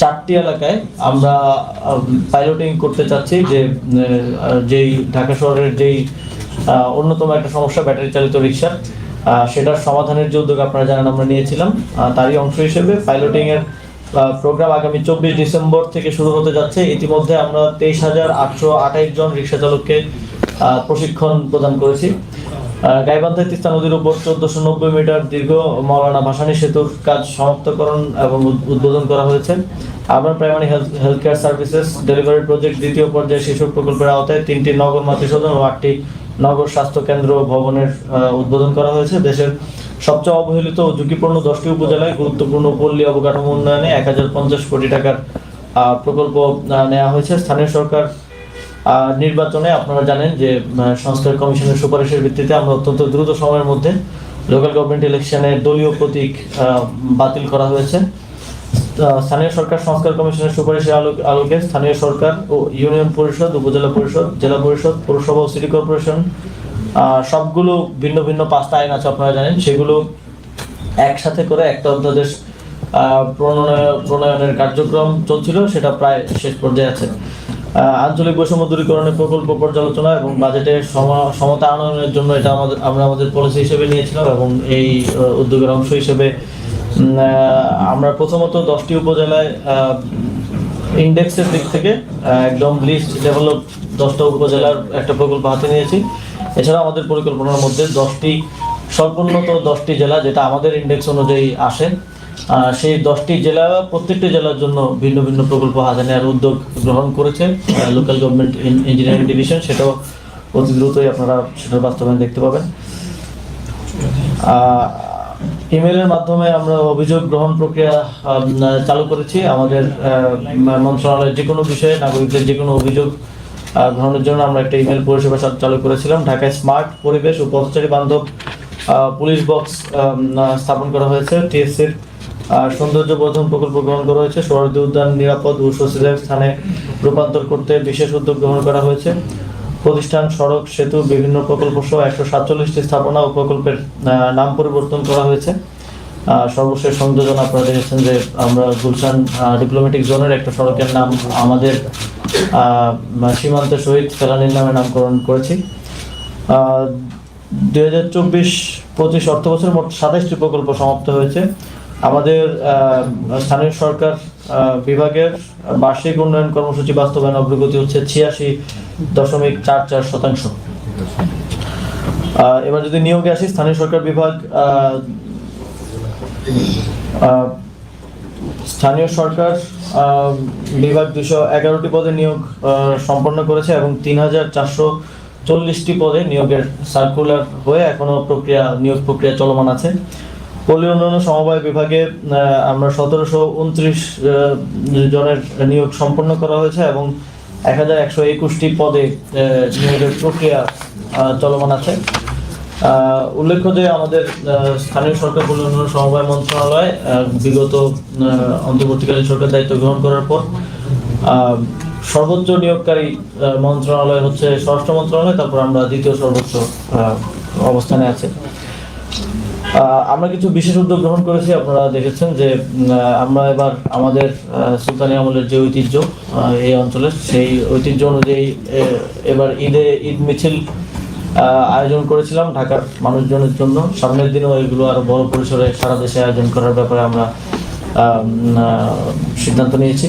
চারটি এলাকায় আমরা পাইলটিং করতে চাচ্ছি যে যেই ঢাকা শহরের যেই অন্যতম একটা সমস্যা ব্যাটারি চালিত রিক্সা সেটার সমাধানের যে উদ্যোগ আপনারা জানেন আমরা নিয়েছিলাম তারই অংশ হিসেবে পাইলটিং এর প্রোগ্রাম আগামী চব্বিশ ডিসেম্বর থেকে শুরু হতে যাচ্ছে। ইতিমধ্যে আমরা তেইশ হাজার আটশো আঠাইশ জন রিক্সা চালককে প্রশিক্ষণ প্রদান করেছি। গাইবান্ধা তিস্তা নদীর উপর চোদ্দশো নব্বই মিটার দীর্ঘ মৌলানা ভাসানী সেতুর কাজ সমাপ্তকরণ এবং উদ- উদ্বোধন করা হয়েছে। Urban primary health care services delivery project দ্বিতীয় পর্যায়ে শিশু প্রকল্পের আওতায় তিনটি নগর মাতৃসদন ও আটটি নগর স্বাস্থ্য কেন্দ্র ভবনের উদ্বোধন করা হয়েছে। দেশের সবচেয়ে অবহেলিত ও ঝুঁকিপূর্ণ দশটি উপজেলায় গুরুত্বপূর্ণ পল্লী অবকাঠামো উন্নয়নে এক হাজার পঞ্চাশ কোটি টাকার প্রকল্প নেওয়া হয়েছে। স্থানীয় সরকার নির্বাচনে আপনারা জানেন যে সংস্কার কমিশনের সুপারিশের ভিত্তিতে আমরা অত্যন্ত দ্রুত সময়ের মধ্যে লোকাল গভর্নমেন্ট ইলেকশনে দলীয় প্রতীক বাতিল করা হয়েছে। স্থানীয় সরকার সংস্কার কমিশনের সুপারিশের আলোক- স্থানীয় সরকার ও ইউনিয়ন পরিষদ, উপজেলা পরিষদ, জেলা পরিষদ, পৌরসভা ও সিটি কর্পোরেশন সবগুলো ভিন্ন ভিন্ন পাঁচটা আইন আছে আপনারা জানেন। সেগুলো একসাথে করে একটা অধ্যাদেশ প্রণয়নের কার্যক্রম চলছিল, সেটা প্রায় শেষ পর্যায়ে আছে। আঞ্চলিক বৈষম্য দূরীকরণের প্রকল্প পর্যালোচনা এবং বাজেটের সম- সমতা আনয়নের জন্য এটা আমাদের, আমরা আমাদের পলিসি হিসেবে নিয়েছিলাম এবং এই উদ্যোগের অংশ হিসেবে আমরা প্রথমত দশটি উপজেলায় ইন্ডেক্সের দিক থেকে একদম লিস্ট ডেভেলপ দশটা উপজেলার একটা প্রকল্প হাতে নিয়েছি। এছাড়া আমাদের পরিকল্পনার মধ্যে দশটি সর্বোন্নত দশটি জেলা যেটা আমাদের ইন্ডেক্স অনুযায়ী আসে। সেই দশটি জেলা প্রত্যেকটি জেলার জন্য ভিন্ন ভিন্ন প্রকল্প হাতে নেওয়ার উদ্যোগ গ্রহণ করেছে লোকাল গভর্নমেন্ট ইঞ্জিনিয়ারিং ডিভিশন সেটাও অতি দ্রুতই আপনারা সেটার বাস্তবায়ন দেখতে পাবেন। ইমেলের মাধ্যমে আমরা অভিযোগ গ্রহণ প্রক্রিয়া চালু করেছি। আমাদের মন্ত্রণালয়ের যে কোনো বিষয়ে, নাগরিকদের যে কোনো অভিযোগ গ্রহণের জন্য আমরা একটা ইমেল পরিষেবা চালু- করেছিলাম। ঢাকায় স্মার্ট পরিবেশ ও পথচারী বান্ধব পুলিশ বক্স স্থাপন করা হয়েছে টিএসসির সৌন্দর্য বর্ধন প্রকল্প গ্রহণ করা হয়েছে। সরদি উদ্যান নিরাপদ ও স্বস্তিদায়ক স্থানে রূপান্তর করতে বিশেষ উদ্যোগ গ্রহণ করা হয়েছে। প্রতিষ্ঠান সড়ক সেতু বিভিন্ন প্রকল্প সহ একশো সাতচল্লিশটি স্থাপনা ও প্রকল্পের নাম পরিবর্তন করা হয়েছে। সর্বশেষ সংযোজন আপনারা দেখেছেন যে আমরা গুলশান ডিপ্লোম্যাটিক জোনের একটা সড়কের নাম আমাদের আহ, সীমান্তের সহিত ফেলানির নামে নামকরণ করেছি। দুই হাজার চব্বিশ পঁচিশ অর্থ বছর মোট সাতাশটি প্রকল্প সমাপ্ত হয়েছে। আমাদের স্থানীয় সরকার বিভাগের বার্ষিক উন্নয়ন কর্মসূচি বাস্তবায়ন অগ্রগতি হচ্ছে ছিয়াশি দশমিক চার চার শতাংশ। এবার যদি নিয়োগে আসি, স্থানীয় সরকার বিভাগ স্থানীয় সরকার বিভাগ দুশো এগারোটি পদে নিয়োগ সম্পন্ন করেছে এবং তিন হাজার চারশো চল্লিশটি পদে নিয়োগের সার্কুলার হয়ে এখনও প্রক্রিয়া, নিয়োগ প্রক্রিয়া চলমান আছে। পল্লী উন্নয়ন সমবায় বিভাগে আমরা সতেরোশো উনত্রিশ জনের নিয়োগ সম্পন্ন করা হয়েছে এবং এক হাজার একশো একুশটি পদে নিয়োগের প্রক্রিয়া চলমান আছে। উল্লেখ্য যে আমাদের স্থানীয় সরকার উন্নয়ন সমবায় মন্ত্রণালয় বিগত অন্তর্বর্তীকালীন সরকার দায়িত্ব গ্রহণ করার পর সর্বোচ্চ নিয়োগকারী মন্ত্রণালয় হচ্ছে স্বরাষ্ট্র মন্ত্রণালয়, তারপর আমরা দ্বিতীয় সর্বোচ্চ অবস্থানে আছে। আমরা কিছু বিশেষ উদ্যোগ গ্রহণ করেছি। আপনারা দেখেছেন যে আমরা এবার আমাদের সুলতানি আমলের যে ঐতিহ্য এই অঞ্চলের সেই ঐতিহ্য অনুযায়ী এবার ঈদে ঈদ মিছিল আয়োজন করেছিলাম ঢাকার মানুষজনের জন্য। সামনের দিনেও এগুলো আরও বড় পরিসরে সারা দেশে আয়োজন করার ব্যাপারে আমরা সিদ্ধান্ত নিয়েছি।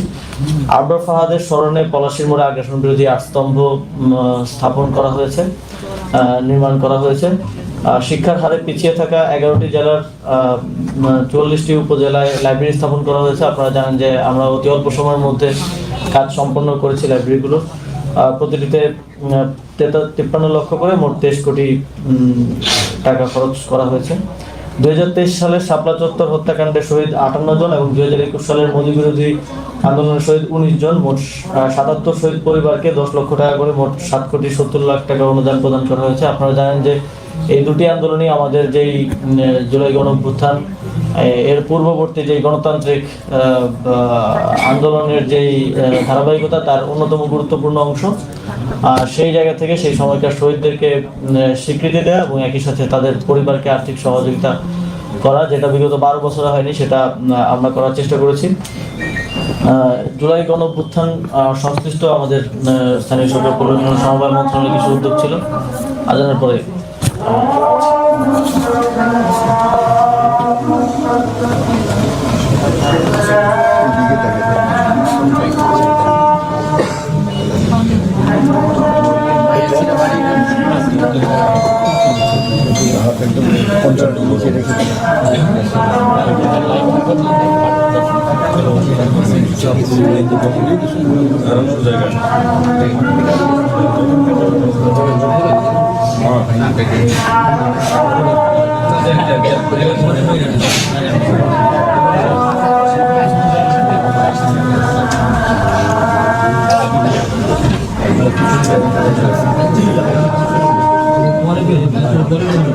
আবরার ফাহাদের স্মরণে পলাশির মোড়ে আগ্রাসন বিরোধী আট স্তম্ভ স্থাপন করা হয়েছে নির্মাণ করা হয়েছে। শিক্ষার হারে পিছিয়ে থাকা এগারোটি জেলার চুয়াল্লিশটি উপজেলায় লাইব্রেরি স্থাপন করা হয়েছে। আপনারা জানেন যে আমরা অতি অল্প সময়ের মধ্যে কাজ সম্পন্ন করেছি লাইব্রেরিগুলো প্রতিটিতে তিপ্পান্ন লক্ষ করে মোট তেইশ কোটি টাকা খরচ করা হয়েছে। দুই হাজার তেইশ সালের শাপলা চত্বর হত্যাকাণ্ডে শহীদ আটান্ন জন এবং দুই হাজার একুশ সালের মোদী বিরোধী আন্দোলনের শহীদ উনিশ জন। মোট সাতাত্তর শহীদ পরিবারকে দশ লক্ষ টাকা করে মোট সাত কোটি সত্তর লাখ টাকা অনুদান প্রদান করা হয়েছে। আপনারা জানেন যে এই দুটি আন্দোলনই আমাদের যেই জুলাই গণ অভ্যুত্থান এর পূর্ববর্তী যে গণতান্ত্রিক আন্দোলনের যেই ধারাবাহিকতা, তার অন্যতম গুরুত্বপূর্ণ অংশ। সেই জায়গা থেকে সেই সময়কার শহীদদেরকে স্বীকৃতি দেওয়া এবং একই সাথে তাদের পরিবারকে আর্থিক সহযোগিতা করা, যেটা বিগত বারো বছরে হয়নি, সেটা আমরা করার চেষ্টা করেছি। জুলাই গণ অভ্যুত্থান সংশ্লিষ্ট আমাদের স্থানীয় সরকার পরিচালনা সমবায় মন্ত্রণালয়ের কিছু উদ্যোগ ছিল। আজানের পরে একদম পঞ্চান্ন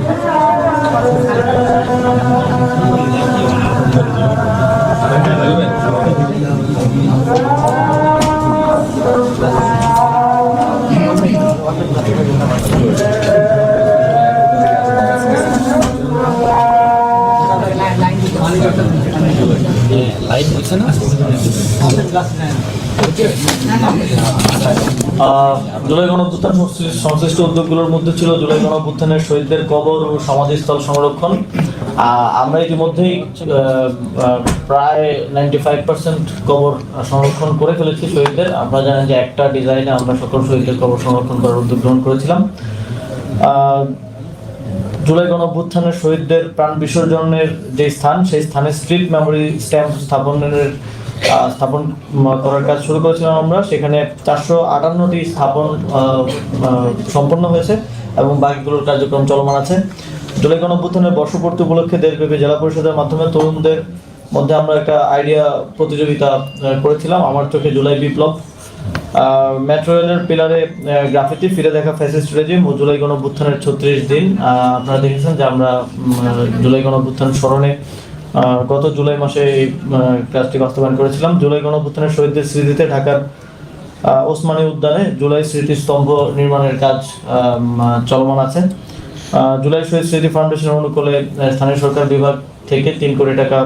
নিচে জুলাই গণঅভ্যুত্থান সংশ্লিষ্ট- উদ্যোগগুলোর মধ্যে ছিল জুলাই গণঅভ্যুত্থানের শহীদদের কবর ও সমাধিস্থল সংরক্ষণ। আমরা ইতিমধ্যেই প্রায় নাইনটি ফাইভ পার্সেন্ট কবর সংরক্ষণ করে ফেলেছি শহীদদের। আপনারা জানেন যে একটা ডিজাইনে আমরা সকল শহীদদের কবর সংরক্ষণ করার উদ্যোগ গ্রহণ করেছিলাম। জুলাই গণঅভ্যুত্থানের শহীদদের প্রাণ বিসর্জনের যে স্থান, সেই স্থানে স্ট্রিট মেমোরি স্ট্যাম্প স্থাপনের স্থাপন করার কাজ শুরু করেছিলাম আমরা। সেখানে চারশো আটান্নটি স্থাপন সম্পন্ন হয়েছে এবং বাকিগুলোর কার্যক্রম চলমান আছে। জুলাই গণঅভ্যুত্থানের বর্ষপূর্তি উপলক্ষে দেশব্যাপী জেলা পরিষদের মাধ্যমে তরুণদের মধ্যে আমরা একটা আইডিয়া প্রতিযোগিতা করেছিলাম। আমার চোখে জুলাই বিপ্লব। মেট্রো রেলের পিলারে গ্রাফিতি ফিরে দেখা ফ্যাসিস্ট রেজিম ও জুলাই গণঅভ্যুত্থানের ছত্রিশ দিন। আপনারা দেখেছেন যে আমরা জুলাই গণঅভ্যুত্থান স্মরণে গত জুলাই মাসে এই কাজটি বাস্তবায়ন করেছিলাম। জুলাই গণঅভ্যুত্থানের শহীদদের স্মৃতিতে ঢাকার ওসমানী উদ্যানে জুলাই স্মৃতিস্তম্ভ নির্মাণের কাজ চলমান আছে। জুলাই শহীদ স্মৃতি ফাউন্ডেশনের অনুকূলে স্থানীয় সরকার বিভাগ থেকে তিন কোটি টাকা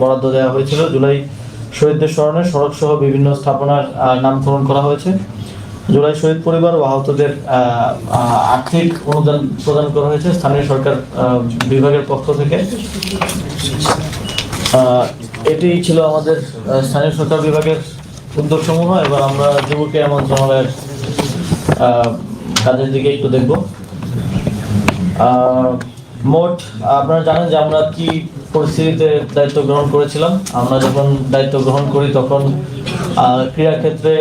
বরাদ্দ দেওয়া হয়েছিল। জুলাই শহীদদের স্মরণে সড়ক সহ বিভিন্ন স্থাপনার নামকরণ করা হয়েছে। জুলাই শহীদ পরিবার ও আহতদের আহ, আহ, আর্থিক অনুদান প্রদান করা হয়েছে স্থানীয় সরকার বিভাগের পক্ষ থেকে। এটি ছিল আমাদের স্থানীয় সরকার বিভাগের উদ্যোগ সমূহ এবার আমরা যুব ক্রীড়া মন্ত্রণালয়ের কাজের দিকে একটু দেখব। মোট আপনারা জানেন যে আমরা কি পরিস্থিতিতে দায়িত্ব গ্রহণ করেছিলাম। আমরা যখন দায়িত্ব গ্রহণ করি তখন আহ, ক্রীড়াক্ষেত্রে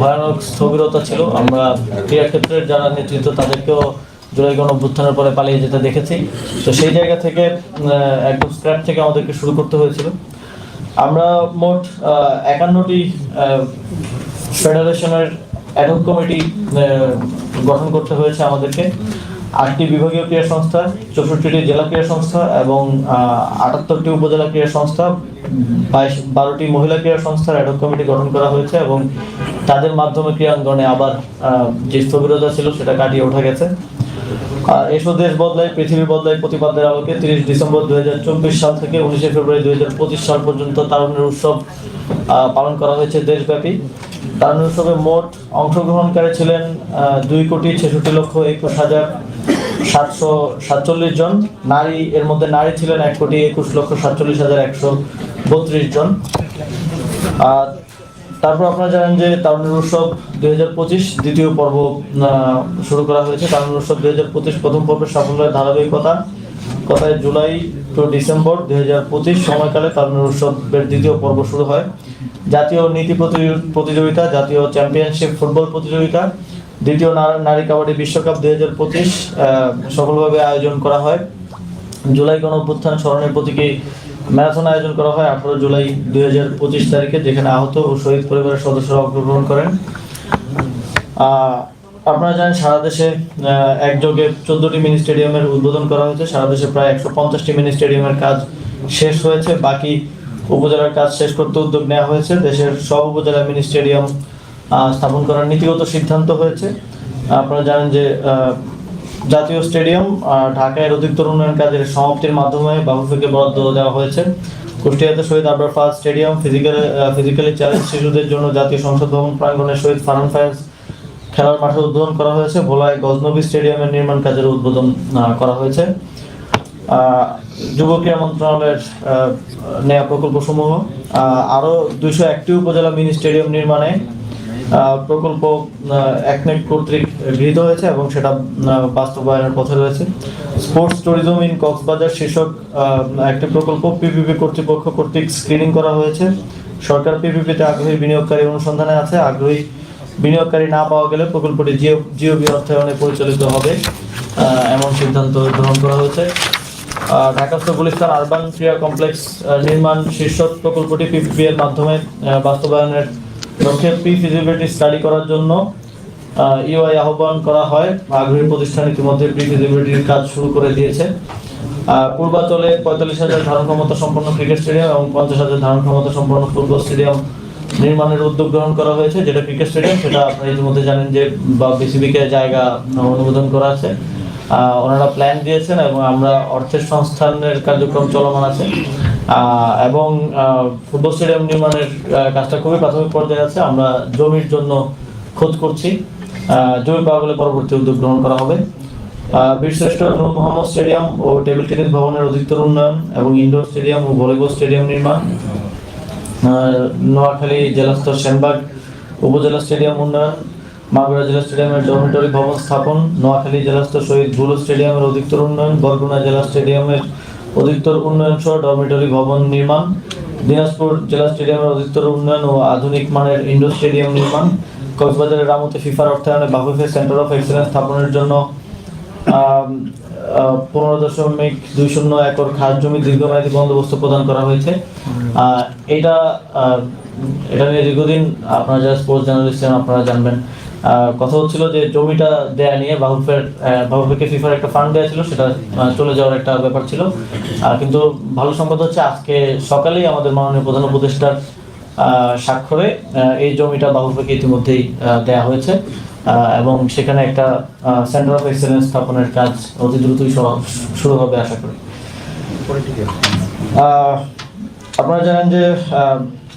ভয়ানক স্থবিরতা ছিল। আমরা ক্রীড়াক্ষেত্রের যারা নেতৃত্ব তাদেরকেও জুলাই গণ অভ্যুত্থানের পরে পালিয়ে যেতে দেখেছি। তো সেই জায়গা থেকে একদম স্ক্র্যাপ থেকে আমাদেরকে শুরু করতে হয়েছিল। আমরা মোট একান্নটি ফেডারেশনের অ্যাডহক কমিটি গঠন করতে হয়েছে আমাদেরকে। আটটি বিভাগীয় ক্রীড়া সংস্থা, চৌষট্টিটি জেলা ক্রীড়া সংস্থা এবং আটাত্তরটি উপজেলা ক্রীড়া সংস্থা, বাইশ, বারোটি মহিলা ক্রীড়া সংস্থার অ্যাডহক কমিটি গঠন করা হয়েছে এবং তাদের মাধ্যমে ক্রীড়াঙ্গনে আবার যে স্থবিরতা ছিল সেটা কাটিয়ে ওঠা গেছে। আর এসব দেশ বদলায়, পৃথিবী বদলায় প্রতিপাদ্যের আলোকে তিরিশ ডিসেম্বর দুই হাজার চব্বিশ সাল থেকে উনিশে ফেব্রুয়ারি দুই হাজার পঁচিশ সাল পর্যন্ত তারুণ্যের উৎসব পালন করা হয়েছে দেশব্যাপী। তারুণ্য উৎসবে মোট অংশগ্রহণকারী ছিলেন দুই কোটি ছেষট্টি লক্ষ একুশ হাজার সাতশো সাতচল্লিশ জন। নারী, এর মধ্যে নারী ছিলেন এক কোটি একুশ লক্ষ সাতচল্লিশ হাজার একশো বত্রিশ জন। আর তারপর আপনারা জানেন যে তারুণ্যের উৎসব দুই হাজার পঁচিশ দ্বিতীয় পর্ব শুরু করা হয়েছে। তারুণ্যের উৎসব দুই হাজার পঁচিশ প্রথম পর্বের সাফল্যের ধারাবাহিকতা। কথায় জুলাই টু ডিসেম্বর দুই হাজার পঁচিশ সময়কালে তারুণ্যের উৎসবের দ্বিতীয় পর্ব শুরু হয়। জাতীয় নীতি প্রতি- প্রতিযোগিতা, জাতীয় চ্যাম্পিয়নশিপ ফুটবল প্রতিযোগিতা দ্বিতীয় নারী কাবাডি বিশ্বকাপ দুই হাজার পঁচিশ সফলভাবে আয়োজন করা হয়। জুলাই গণ অভ্যুত্থান স্মরণের প্রতীকে ম্যারাথন আয়োজন করা হয় আঠারো জুলাই দুই হাজার পঁচিশ তারিখে, যেখানে আহত ও শহীদ পরিবারের সদস্যরা অংশগ্রহণ করেন। আপনারা জানেন সারা দেশে একযোগে চোদ্দটি মিনি স্টেডিয়ামের উদ্বোধন করা হয়েছে। সারা দেশে প্রায় একশো পঞ্চাশটি মিনি স্টেডিয়ামের কাজ শেষ হয়েছে। বাকি উপজেলার কাজ শেষ করতে উদ্যোগ নেওয়া হয়েছে। দেশের সব উপজেলা মিনি স্টেডিয়াম স্থাপন করার নীতিগত সিদ্ধান্ত হয়েছে। আপনারা জানেন যে জাতীয় স্টেডিয়াম ঢাকায় অধিকতর উন্নয়ন কাজের সমাপ্তির মাধ্যমে বাফুফেকে বরাদ্দ দেওয়া হয়েছে। কুষ্টিয়াতে শহীদ আবরার ফাজ স্টেডিয়াম ফিজিক্যাল ফিজিক্যালি চ্যালেঞ্জ শিশুদের জন্য জাতীয় সংসদ ভবন প্রাঙ্গণে শহীদ ফারহান ফায়াজ খেলার মাঠের উদ্বোধন করা হয়েছে। ভোলায় গজনবী স্টেডিয়ামের নির্মাণ কাজের উদ্বোধন করা হয়েছে। যুব ক্রীড়া মন্ত্রণালয়ের নেয়া প্রকল্পসমূহ আরও দুইশো একটি উপজেলা মিনি স্টেডিয়াম নির্মাণে প্রকল্প একনেট কর্তৃক গৃহীত হয়েছে এবং সেটা বাস্তবায়নের পথে রয়েছে। স্পোর্টস ট্যুরিজম ইন কক্সবাজার শীর্ষক একটি প্রকল্প পিপিপি কর্তৃপক্ষ কর্তৃক স্ক্রিনিং করা হয়েছে। সরকার পিপিপিতে আগ্রহী বিনিয়োগকারী অনুসন্ধানে আছে। আগ্রহী বিনিয়োগকারী না পাওয়া গেলে প্রকল্পটি জিও জিওবি অর্থায়নে পরিচালিত হবে। এমন সিদ্ধান্ত গ্রহণ করা হয়েছে। ঢাকাস্থ গুলিস্তান আরবান ক্রিয়া কমপ্লেক্স নির্মাণ শীর্ষক প্রকল্পটি পিপিপি এর মাধ্যমে বাস্তবায়নের লক্ষ্যে প্রি ফিজিবিলিটি স্টাডি করার জন্য ইউআই আহ্বান করা হয়। আগ্রহী প্রতিষ্ঠান ইতিমধ্যে প্রি ফিজিবিলিটির কাজ শুরু করে দিয়েছে। পূর্বাচলে পঁয়তাল্লিশ হাজার ধারণ ক্ষমতা সম্পন্ন ক্রিকেট স্টেডিয়াম এবং পঞ্চাশ হাজার ধারণ ক্ষমতা সম্পন্ন ফুটবল স্টেডিয়াম নির্মাণের উদ্যোগ গ্রহণ করা হয়েছে। যেটা ক্রিকেট স্টেডিয়াম, সেটা আপনারা ইতিমধ্যে জানেন যে বা বিসিবিকে জায়গা অনুমোদন করা আছে। ওনারা প্ল্যান দিয়েছেন এবং আমরা অর্থের সংস্থানের কার্যক্রম চলমান আছে। এবং ফুটবল স্টেডিয়াম নির্মাণের কাজটা খুবই প্রাথমিক পর্যায়ে আছে। আমরা জমির জন্য খোঁজ করছি। জমি পাওয়া গেলে পরবর্তী উদ্যোগ গ্রহণ করা হবে। বীরশ্রেষ্ঠ নূর মোহাম্মদ স্টেডিয়াম ও টেবিল টেনিস ভবনের অধিকতর উন্নয়ন এবং ইনডোর স্টেডিয়াম ও ভলিবল স্টেডিয়াম নির্মাণ। নোয়াখালী জেলাস্তর সেনবাগ উপজেলা স্টেডিয়াম উন্নয়ন। মাগুরা জেলা স্টেডিয়ামের ডরমিটরি ভবন স্থাপন, নোয়াখালী জেলাস্তর শহীদ ভুলো স্টেডিয়ামের অধিকতর উন্নয়ন, বরগুনা জেলা স্টেডিয়ামের অধিকতর উন্নয়ন সহ ডরমিটরি ভবন নির্মাণ, দিনাজপুর জেলা স্টেডিয়ামের অধিকতর উন্নয়ন ও আধুনিক মানের ইনডোর স্টেডিয়াম নির্মাণ, কক্সবাজারের রামতে ফিফার অর্থায়নে বাহুফে সেন্টার অফ এক্সেলেন্স স্থাপনের জন্য পনেরো দশমিক দুই শূন্য একর খাস জমি দীর্ঘমেয়াদী বন্দোবস্ত প্রদান করা হয়েছে। এটা এটা নিয়ে দীর্ঘদিন আপনারা যারা স্পোর্টস জার্নালিস্ট আপনারা জানবেন। কথা হচ্ছিল যে জমিটা দেয়া নিয়ে বাহুফের বাহুফেকে ফিফার একটা ফান্ড দেওয়া ছিল সেটা চলে যাওয়ার একটা ব্যাপার ছিল। কিন্তু ভালো সংবাদ হচ্ছে আজকে সকালেই আমাদের মাননীয় প্রধান উপদেষ্টার স্বাক্ষরে এই জমিটা বাহুফেকে ইতিমধ্যেই দেয়া হয়েছে। এবং সেখানে একটা সেন্টার অফ এক্সেলেন্স স্থাপনের কাজ অতি দ্রুতই শুরু হবে আশা করি। আপনারা জানেন যে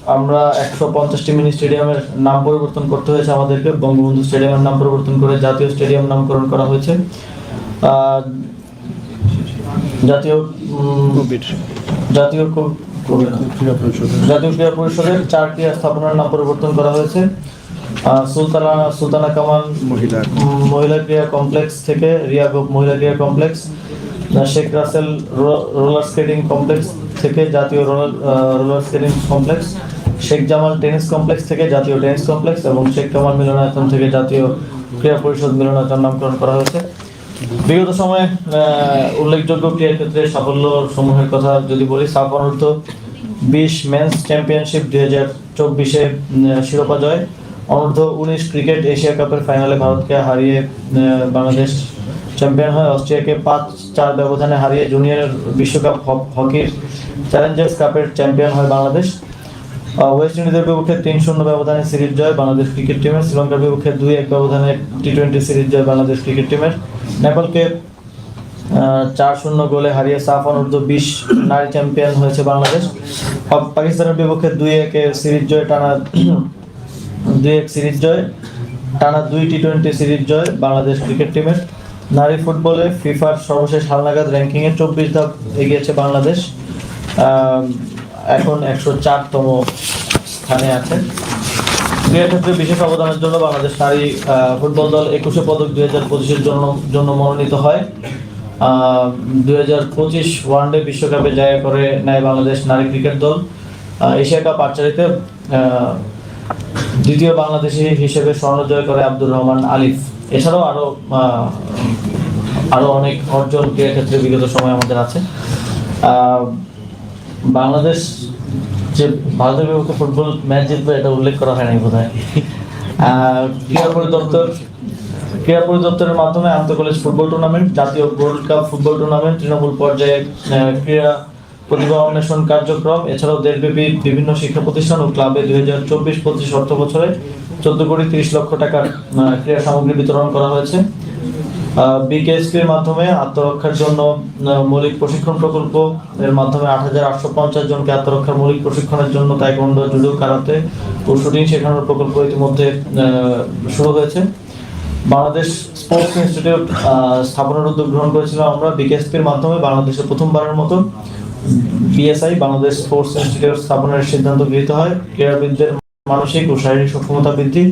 আমরা একশো পঞ্চাশটি মিনি স্টেডিয়ামের নাম পরিবর্তন করতে হয়েছে আমাদেরকে। বঙ্গবন্ধু স্টেডিয়ামের নাম পরিবর্তন করে জাতীয় স্টেডিয়াম নামকরণ করা হয়েছে। জাতীয় জাতীয় জাতীয় ক্রীড়া পরিষদের চার ক্রীড়া স্থাপনার নাম পরিবর্তন করা হয়েছে। সুলতানা সুলতানা কামাল মহিলা মহিলা ক্রীড়া কমপ্লেক্স থেকে রিয়া মহিলা ক্রীড়া কমপ্লেক্স। শেখ রাসেল রো- রোলার স্কেটিং কমপ্লেক্স থেকে জাতীয় roller skating complex, Sheikh Jamal tennis complex থেকে জাতীয় টেনিস কমপ্লেক্স এবং শেখ কামাল মিলনায়তন থেকে জাতীয় ক্রীড়া পরিষদ মিলনায়তন নামকরণ করা হয়েছে। বিগত সময়ে উল্লেখযোগ্য ক্রীড়া ক্ষেত্রে সাফল্য সমূহের কথা যদি বলি, সাফ অনূর্ধ্ব বিশ মেন্স চ্যাম্পিয়নশিপ দুই হাজার চব্বিশে শিরোপা জয়, অনূর্ধ্ব উনিশ ক্রিকেট এশিয়া কাপের ফাইনালে ভারতকে হারিয়ে বাংলাদেশ চ্যাম্পিয়ন হয় অস্ট্রিয়াকে পাঁচ চার ব্যবধানে হারিয়ে জুনিয়র বিশ্বকাপ হকির চ্যালেঞ্জার্স কাপের চ্যাম্পিয়ন হয় বাংলাদেশ। ওয়েস্ট ইন্ডিজের বিপক্ষে তিন শূন্য ব্যবধানে সিরিজ জয় বাংলাদেশ ক্রিকেট টিমের শ্রীলঙ্কার বিপক্ষে দুই এক ব্যবধানে টি টোয়েন্টি সিরিজ জয় বাংলাদেশ ক্রিকেট টিমের নেপালকে চার শূন্য গোলে হারিয়ে সাফ অনূর্ধ্ব বিশ নারী চ্যাম্পিয়ন হয়েছে বাংলাদেশ। পাকিস্তানের বিপক্ষে দুই একে সিরিজ জয়, টানা দুই এক সিরিজ জয়, টানা দুই টি টোয়েন্টি সিরিজ জয় বাংলাদেশ ক্রিকেট টিমের নারী ফুটবলে ফিফার সর্বশেষ হালনাগাদ র্যাঙ্কিংয়ে চব্বিশ ধাপ এগিয়েছে বাংলাদেশ। এখন একশো চারতম স্থানে আছে। ক্রীড়া ক্ষেত্রে বিশেষ অবদানের জন্য বাংলাদেশ নারী ফুটবল দল একুশে পদক দুই হাজার পঁচিশের জন্য জন্য মনোনীত হয়। দুই হাজার পঁচিশ ওয়ানডে বিশ্বকাপে জায়গা করে নেয় বাংলাদেশ নারী ক্রিকেট দল। এশিয়া কাপ আর্চারিতে আহ, দ্বিতীয় বাংলাদেশি হিসেবে স্বর্ণ জয় করে আব্দুর রহমান আলিফ। এছাড়াও আরও আহ, আরও অনেক অর্জন ক্ষেত্রে বিগত সময় আমাদের আছে। বাংলাদেশ যে ভারতের বিপক্ষে ফুটবল ম্যাচ জিতবে এটা উল্লেখ করা হয় নাই বোধ হয় ক্রীড়া পরিদপ্তর ক্রীড়া পরিদপ্তরের মাধ্যমে আন্তঃ কলেজ ফুটবল টুর্নামেন্ট জাতীয় গোল্ড কাপ ফুটবল টুর্নামেন্ট তৃণমূল পর্যায়ে ক্রীড়া প্রতিভা অন্বেষণ কার্যক্রম এছাড়াও দেশব্যাপী বিভিন্ন শিক্ষা প্রতিষ্ঠান ও ক্লাবে দুই হাজার চব্বিশ পঁচিশ অর্থ বছরে চোদ্দ কোটি তিরিশ লক্ষ টাকার ক্রীড়া সামগ্রী বিতরণ করা হয়েছে। বিকেএসপির মাধ্যমে আত্মরক্ষার জন্য মৌলিক প্রশিক্ষণ প্রকল্প, এর মাধ্যমে আট হাজার আটশো পঞ্চাশ জনকে আত্মরক্ষার মৌলিক প্রশিক্ষণের জন্য তাইকোন্ডো, জুডো, কারাতে ও শুটিং শেখানোর প্রকল্প ইতিমধ্যে শুরু হয়েছে। বাংলাদেশ স্পোর্টস ইনস্টিটিউট স্থাপনের উদ্যোগ গ্রহণ করেছিলাম আমরা বিকেএসপির মাধ্যমে বাংলাদেশে প্রথমবারের মতো। বিএসআই, বাংলাদেশ স্পোর্টস ইনস্টিটিউট স্থাপনের সিদ্ধান্ত গৃহীত হয়। ক্রীড়াবিদদের মানসিক ও শারীরিক সক্ষমতা বৃদ্ধি